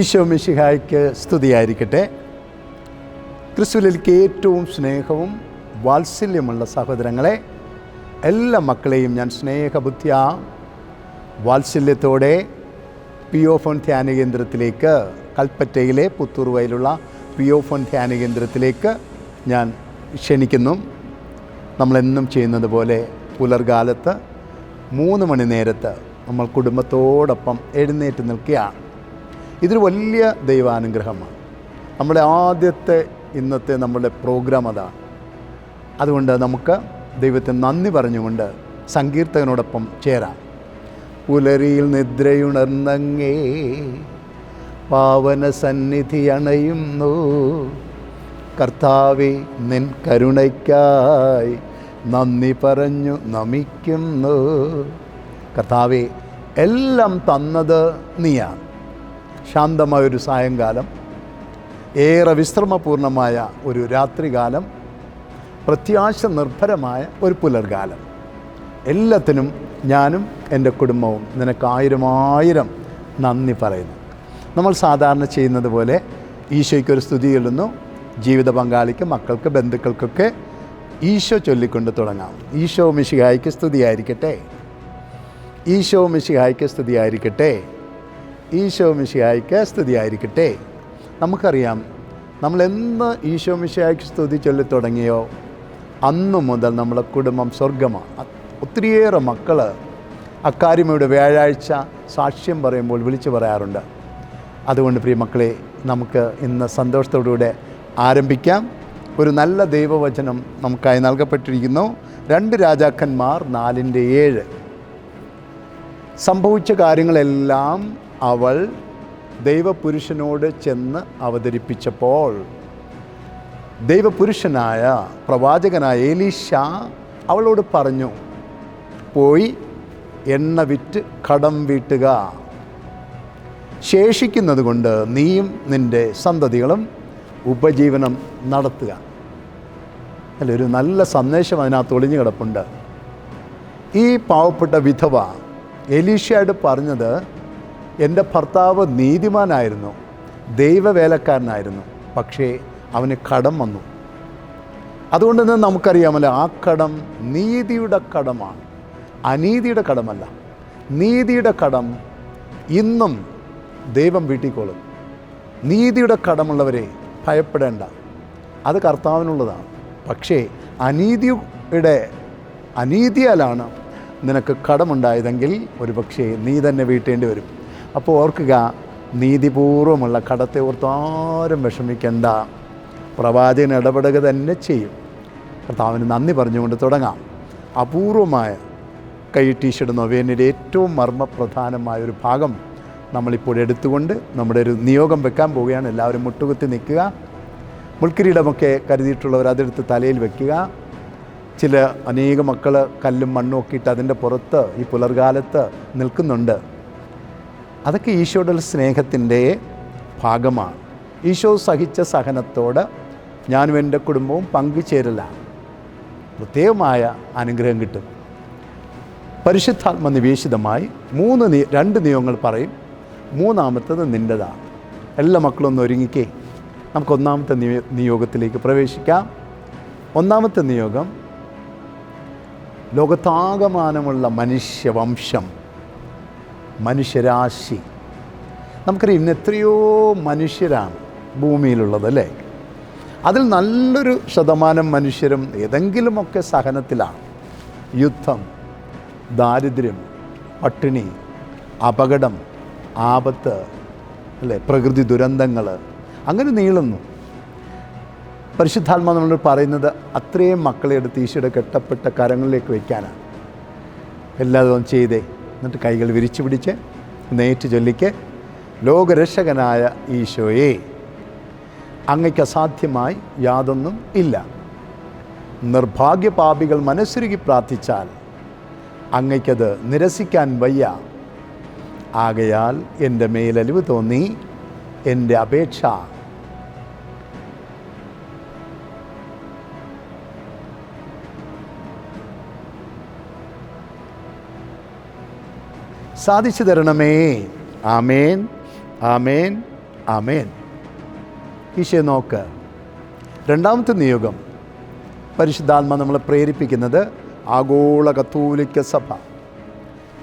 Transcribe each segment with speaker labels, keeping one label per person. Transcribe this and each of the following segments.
Speaker 1: ഈശോ മിഷിഹായ്ക്ക് സ്തുതിയായിരിക്കട്ടെ. ക്രിസ്തുവിലേക്ക് ഏറ്റവും സ്നേഹവും വാത്സല്യമുള്ള സഹോദരങ്ങളെ എല്ലാ മക്കളെയും ഞാൻ സ്നേഹബുദ്ധിയ വാത്സല്യത്തോടെ പി ഒ ഫോൺ ധ്യാന കേന്ദ്രത്തിലേക്ക് കൽപ്പറ്റയിലെ പുത്തൂർവയിലുള്ള പി ഒ ഫോൺ ധ്യാന കേന്ദ്രത്തിലേക്ക് ഞാൻ ക്ഷണിക്കുന്നു. നമ്മളെന്നും ചെയ്യുന്നത് പോലെ പുലർകാലത്ത് മൂന്ന് മണി നേരത്ത് നമ്മൾ കുടുംബത്തോടൊപ്പം എഴുന്നേറ്റ് നിൽക്കുകയാണ്. ഇതൊരു വലിയ ദൈവാനുഗ്രഹമാണ്. നമ്മുടെ ആദ്യത്തെ ഇന്നത്തെ നമ്മുടെ പ്രോഗ്രാം അതാണ് അതുകൊണ്ട് നമുക്ക് ദൈവത്തെ നന്ദി പറഞ്ഞുകൊണ്ട് സങ്കീർത്തകനോടൊപ്പം ചേരാം. പുലരിയിൽ നിദ്രയുണർന്നങ്ങേ പാവന സന്നിധി അണയുന്നു. കർത്താവെ നിൻ കരുണയ്ക്കായി നന്ദി പറഞ്ഞു നമിക്കുന്നു. കർത്താവെ എല്ലാം തന്നത് നീയാണ്. ശാന്തമായ ഒരു സായങ്കാലം ഏറെ വിശ്രമപൂർണമായ ഒരു രാത്രികാലം പ്രത്യാശ നിർഭരമായ ഒരു പുലർകാലം. എല്ലാത്തിനും ഞാനും എന്റെ കുടുംബവും നിനക്ക് ആയിരം ആയിരം നന്ദി പറയുന്നു. നമ്മൾ സാധാരണ ചെയ്യുന്നത് പോലെ ഈശോയ്ക്ക് ഒരു സ്തുതി ചൊല്ലുന്നു. ജീവിത പങ്കാളിക്ക് മക്കൾക്ക് ബന്ധുക്കൾക്കൊക്കെ ഈശോ ചൊല്ലിക്കൊണ്ട് തുടങ്ങാം. ഈശോ മിശിഹായ്ക്ക് സ്തുതിയായിരിക്കട്ടെ. ഈശോ മിശിഹായ്ക്ക് സ്തുതിയായിരിക്കട്ടെ. ഈശോ മിശിയായിക്ക് സ്തുതിയായിരിക്കട്ടെ. നമുക്കറിയാം നമ്മൾ എന്ന് ഈശോ മിശിയായിക്ക് സ്തുതി ചൊല്ലി തുടങ്ങിയോ? അന്നു മുതൽ നമ്മളെ കുടുംബം സ്വർഗമാണ് ഒത്തിരിയേറെ മക്കൾ അക്കാര്യം ഇവിടെ വ്യാഴാഴ്ച സാക്ഷ്യം പറയുമ്പോൾ വിളിച്ചു പറയാറുണ്ട്. അതുകൊണ്ട് പ്രിയ മക്കളെ നമുക്ക് ഇന്ന് സന്തോഷത്തോടുകൂടെ ആരംഭിക്കാം. ഒരു നല്ല ദൈവവചനം നമുക്കായി നൽകപ്പെട്ടിരിക്കുന്നു. രണ്ട് രാജാക്കന്മാർ നാലിന്റെ ഏഴ്. സംഭവിച്ച കാര്യങ്ങളെല്ലാം അവൾ ദൈവപുരുഷനോട് ചെന്ന് അവതരിപ്പിച്ചപ്പോൾ ദൈവപുരുഷനായ പ്രവാചകനായ ഏലീഷ അവളോട് പറഞ്ഞു പോയി എണ്ണ വിറ്റ് കടം വീട്ടുക. ശേഷിക്കുന്നത് കൊണ്ട് നീയും നിന്റെ സന്തതികളും ഉപജീവനം നടത്തുക. അല്ല ഒരു നല്ല സന്ദേശം അതിനകത്ത് ഒളിഞ്ഞു കിടപ്പുണ്ട്. ഈ പാവപ്പെട്ട വിധവ എലീഷയോട് പറഞ്ഞത് എന്റെ ഭർത്താവ് നീതിമാനായിരുന്നു. ദൈവവേലക്കാരനായിരുന്നു. പക്ഷേ അവന് കടം വന്നു. അതുകൊണ്ട് തന്നെ നമുക്കറിയാമല്ലോ ആ കടം നീതിയുടെ കടമാണ്. അനീതിയുടെ കടമല്ല. നീതിയുടെ കടം ഇന്നും ദൈവം വീട്ടിക്കോളും നീതിയുടെ കടമുള്ളവരെ ഭയപ്പെടേണ്ട. അത് കർത്താവിനുള്ളതാണ്. പക്ഷേ അനീതിയുടെ അനീതിയാലാണ് നിനക്ക് കടമുണ്ടായതെങ്കിൽ ഒരു പക്ഷേ നീ തന്നെ വീട്ടേണ്ടി വരും. അപ്പോൾ ഓർക്കുക നീതിപൂർവമുള്ള കടത്തെ ഓർത്ത് ആരും വിഷമിക്കേണ്ട. പ്രവാചകൻ ഇടപെടുക തന്നെ ചെയ്യും. കർത്താവിന് നന്ദി പറഞ്ഞുകൊണ്ട് തുടങ്ങാം. അപൂർവമായ കൈ ടീഷർട്ട് നൊവേനിന്റെ ഏറ്റവും മർമ്മപ്രധാനമായ ഒരു ഭാഗം നമ്മളിപ്പോൾ എടുത്തുകൊണ്ട് നമ്മുടെ ഒരു നിയോഗം വെക്കാൻ പോവുകയാണ്. എല്ലാവരും മുട്ടുകുത്തി നിൽക്കുക. മുൾക്കിരീടമൊക്കെ കരുതിയിട്ടുള്ളവർ അതെടുത്ത് തലയിൽ വെക്കുക. ചില അനേക മക്കൾ കല്ലും മണ്ണും ഒക്കെ ഇട്ട് അതിന്റെ പുറത്ത് ഈ പുലർകാലത്ത് നിൽക്കുന്നുണ്ട്. അതൊക്കെ ഈശോയുടെ സ്നേഹത്തിന്റെ ഭാഗമാണ്. ഈശോ സഹിച്ച സഹനത്തോട് ഞാനും എന്റെ കുടുംബവും പങ്കുചേരലാണ് പ്രത്യേകമായ അനുഗ്രഹം കിട്ടും. പരിശുദ്ധാത്മ നിവേശിതമായി മൂന്ന് രണ്ട് നിയമങ്ങൾ പറയും. മൂന്നാമത്തത് നിന്റെതാണ് എല്ലാ മക്കളും ഒന്ന് ഒരുങ്ങിക്കേ. നമുക്ക് ഒന്നാമത്തെ നിയോ നിയോഗത്തിലേക്ക് പ്രവേശിക്കാം. ഒന്നാമത്തെ നിയോഗം ലോകത്താകമാനമുള്ള മനുഷ്യവംശം മനുഷ്യരാശി. നമുക്കറിയാം ഇന്ന് എത്രയോ മനുഷ്യരാണ് ഭൂമിയിലുള്ളത് അല്ലേ? അതിൽ നല്ലൊരു ശതമാനം മനുഷ്യരും ഏതെങ്കിലുമൊക്കെ സഹനത്തിലാണ്. യുദ്ധം ദാരിദ്ര്യം പട്ടിണി അപകടം ആപത്ത് അല്ലേ? പ്രകൃതി ദുരന്തങ്ങൾ അങ്ങനെ നീളുന്നു. പരിശുദ്ധാത്മ നമ്മൾ പറയുന്നത് അത്രയും മക്കളെ എടുത്ത് ഈശോയുടെ കെട്ടപ്പെട്ട കരങ്ങളിലേക്ക് വയ്ക്കാനാണ്. എല്ലാതും ചെയ്തേ. എന്നിട്ട് കൈകൾ വിരിച്ചു പിടിച്ച് നേറ്റ് ചൊല്ലിക്ക് ലോകരക്ഷകനായ ഈശോയെ അങ്ങയ്ക്ക് അസാധ്യമായി യാതൊന്നും ഇല്ല. നിർഭാഗ്യപാപികൾ മനസ്സുരുകി പ്രാർത്ഥിച്ചാൽ അങ്ങയ്ക്കത് നിരസിക്കാൻ വയ്യ. ആകയാൽ എന്റെ മേലലിവ് തോന്നി എന്റെ അപേക്ഷ സാധിച്ചു തരണമേ ആമേൻ. ആമേൻ. ആമേൻ. ഈശോ നോക്ക്. രണ്ടാമത്തെ നിയോഗം. പരിശുദ്ധാത്മ നമ്മളെ പ്രേരിപ്പിക്കുന്നത് ആഗോള കത്തോലിക്ക സഭ.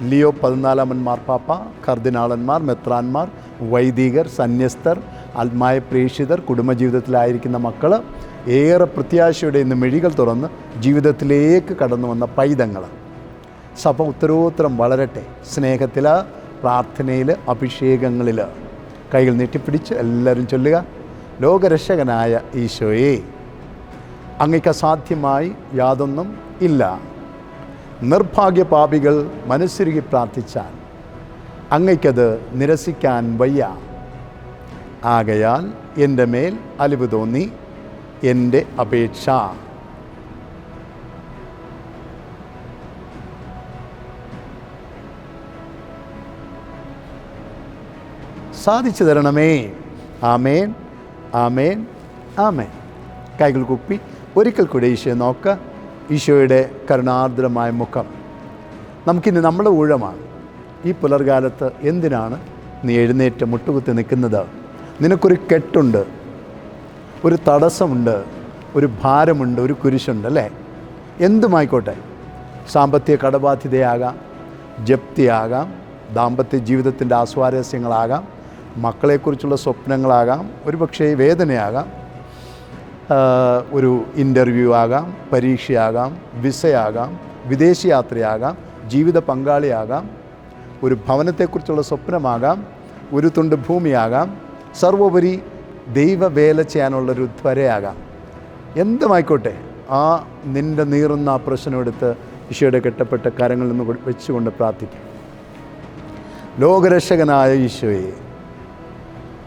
Speaker 1: ലിയോ പതിനാലാമൻ മാർപ്പാപ്പ കർദിനാളന്മാർ മെത്രാന്മാർ വൈദികർ സന്യസ്തർ ആത്മായ പ്രേക്ഷിതർ കുടുംബജീവിതത്തിലായിരിക്കുന്ന മക്കൾ ഏറെ പ്രത്യാശയുടെ ഇന്ന് മെഴികൾ തുറന്ന് ജീവിതത്തിലേക്ക് കടന്നു വന്ന പൈതങ്ങൾ സഭ ഉത്തരോത്തരം വളരട്ടെ. സ്നേഹത്തിൽ പ്രാർത്ഥനയിൽ അഭിഷേകങ്ങളിൽ കൈകൾ നീട്ടിപ്പിടിച്ച് എല്ലാവരും ചൊല്ലുക. ലോകരക്ഷകനായ ഈശോയെ അങ്ങയ്ക്ക് അസാധ്യമായി യാതൊന്നും ഇല്ല. നിർഭാഗ്യ പാപികൾ മനസ്സുരുകി പ്രാർത്ഥിച്ചാൽ അങ്ങയ്ക്കത് നിരസിക്കാൻ വയ്യ. ആകയാൽ എന്റെ മേൽ അലിവ് തോന്നി എന്റെ അപേക്ഷ. സാധിച്ചു തരണമേ. ആമേൻ. ആമേൻ. ആമേൻ. കൈകൾ കുപ്പി. ഒരിക്കൽ കൂടെ ഈശോയെ നോക്കുക ഈശോയുടെ കരുണാർദ്രമായ മുഖം. നമുക്കിന്ന് നമ്മുടെ ഊഴമാണ്. ഈ പുലർകാലത്ത് എന്തിനാണ് നീ എഴുന്നേറ്റ് മുട്ടുകുത്തി നിൽക്കുന്നത്? നിനക്കൊരു കെട്ടുണ്ട്. ഒരു തടസ്സമുണ്ട്. ഒരു ഭാരമുണ്ട്. ഒരു കുരിശുണ്ട് അല്ലേ? എന്തുമായിക്കോട്ടെ? സാമ്പത്തിക കടബാധ്യതയാകാം. ജപ്തിയാകാം. ദാമ്പത്യ ജീവിതത്തിന്റെ ആസ്വാരസ്യങ്ങളാകാം. മക്കളെക്കുറിച്ചുള്ള സ്വപ്നങ്ങളാകാം ഒരുപക്ഷേ വേദനയാകാം ഒരു ഇന്റർവ്യൂ ആകാം പരീക്ഷയാകാം വിസയാകാം വിദേശയാത്രയാകാം ജീവിത പങ്കാളിയാകാം ഒരു ഭവനത്തെക്കുറിച്ചുള്ള സ്വപ്നമാകാം ഒരു തുണ്ട് ഭൂമിയാകാം സർവോപരി ദൈവവേല ചെയ്യാനുള്ളൊരു ത്വരയാകാം. എന്തുമായിക്കോട്ടെ ആ നിന്റെ നീറുന്ന ആ പ്രശ്നമെടുത്ത് ഈശോയുടെ കെട്ടപ്പെട്ട കരങ്ങളിൽ നിന്ന് വെച്ചുകൊണ്ട് പ്രാർത്ഥിക്കും. ലോകരക്ഷകനായ ഈശോയെ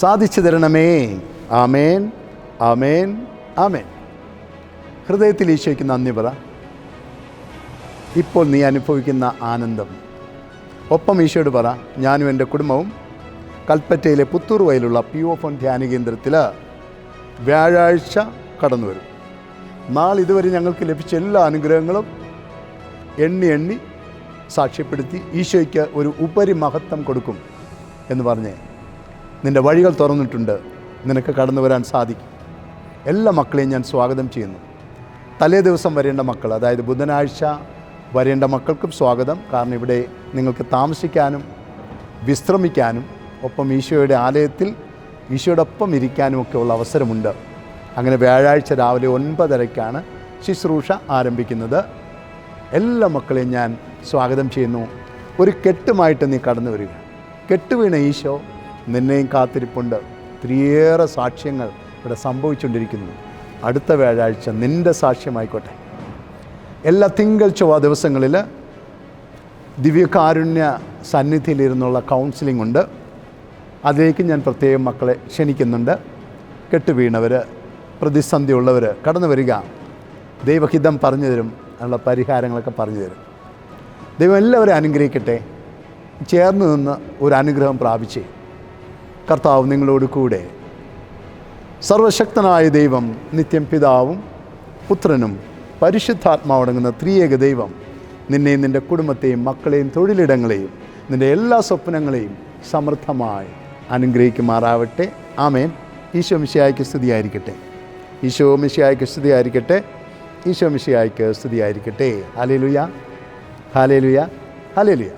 Speaker 1: സാധിച്ചു തരണമേ ആമേൻ ആമേൻ ആമേൻ. ഹൃദയത്തിൽ ഈശോയ്ക്ക് നന്ദി പറ. ഇപ്പോൾ നീ അനുഭവിക്കുന്ന ആനന്ദം. ഒപ്പം ഈശോയോട് പറ ഞാനും എന്റെ കുടുംബവും കൽപ്പറ്റയിലെ പുത്തൂർ വയലുള്ള പി ഒ ഫോൺ ധ്യാന കേന്ദ്രത്തിൽ വ്യാഴാഴ്ച കടന്നു വരും. നാളെ ഇതുവരെ ഞങ്ങൾക്ക് ലഭിച്ച എല്ലാ അനുഗ്രഹങ്ങളും എണ്ണി എണ്ണി സാക്ഷ്യപ്പെടുത്തി ഈശോയ്ക്ക് ഒരു ഉപരി മഹത്വം കൊടുക്കും എന്ന് പറഞ്ഞേ നിന്റെ വഴികൾ തുറന്നിട്ടുണ്ട്. നിനക്ക് കടന്നു വരാൻ സാധിക്കും. എല്ലാ മക്കളെയും ഞാൻ സ്വാഗതം ചെയ്യുന്നു. തലേ ദിവസം വരേണ്ട മക്കൾ അതായത് ബുധനാഴ്ച വരേണ്ട മക്കൾക്കും സ്വാഗതം. കാരണം ഇവിടെ നിങ്ങൾക്ക് താമസിക്കാനും വിശ്രമിക്കാനും ഒപ്പം ഈശോയുടെ ആലയത്തിൽ ഈശോയോടൊപ്പം ഇരിക്കാനും ഉള്ള അവസരമുണ്ട്. അങ്ങനെ വ്യാഴാഴ്ച രാവിലെ ഒൻപതരയ്ക്കാണ് ശുശ്രൂഷ ആരംഭിക്കുന്നത്. എല്ലാ മക്കളെയും ഞാൻ സ്വാഗതം ചെയ്യുന്നു. ഒരു കെട്ടുമായിട്ട് നീ കടന്നു വരിക. കെട്ടുവീണ ഈശോ നിന്നെയും കാത്തിരിപ്പുണ്ട്. ഒത്തിരിയേറെ സാക്ഷ്യങ്ങൾ ഇവിടെ സംഭവിച്ചുകൊണ്ടിരിക്കുന്നു. അടുത്ത വ്യാഴാഴ്ച നിന്റെ സാക്ഷ്യമായിക്കോട്ടെ. എല്ലാ തിങ്കൾ ചൊവ്വ ദിവസങ്ങളിൽ ദിവ്യകാരുണ്യ സന്നിധിയിലിരുന്നുള്ള കൗൺസിലിംഗ് ഉണ്ട്. അതിലേക്ക് ഞാൻ പ്രത്യേകം മക്കളെ ക്ഷണിക്കുന്നുണ്ട്. കെട്ടുവീണവർ പ്രതിസന്ധി ഉള്ളവർ കടന്നു വരിക. ദൈവഹിതം പറഞ്ഞു തരും അതിനുള്ള പരിഹാരങ്ങളൊക്കെ പറഞ്ഞു തരും. ദൈവം എല്ലാവരും അനുഗ്രഹിക്കട്ടെ. ചേർന്ന് നിന്ന് ഒരു അനുഗ്രഹം പ്രാപിച്ചേ. കർത്താവ് നിങ്ങളോട് കൂടെ. സർവശക്തനായ ദൈവം നിത്യം പിതാവും പുത്രനും പരിശുദ്ധാത്മാവടങ്ങുന്ന ത്രിയേക ദൈവം നിന്നെയും നിന്റെ കുടുംബത്തെയും മക്കളെയും തൊഴിലിടങ്ങളെയും നിന്റെ എല്ലാ സ്വപ്നങ്ങളെയും സമൃദ്ധമായി അനുഗ്രഹിക്കുമാറാവട്ടെ. ആമേൻ. ഈശോ മിശിയായ്ക്ക് സ്തുതിയായിരിക്കട്ടെ. ഈശോ മിശിയായ്ക്ക് സ്തുതിയായിരിക്കട്ടെ. ഈശോ മിശിയായ്ക്ക് സ്തുതിയായിരിക്കട്ടെ. Hallelujah hallelujah hallelujah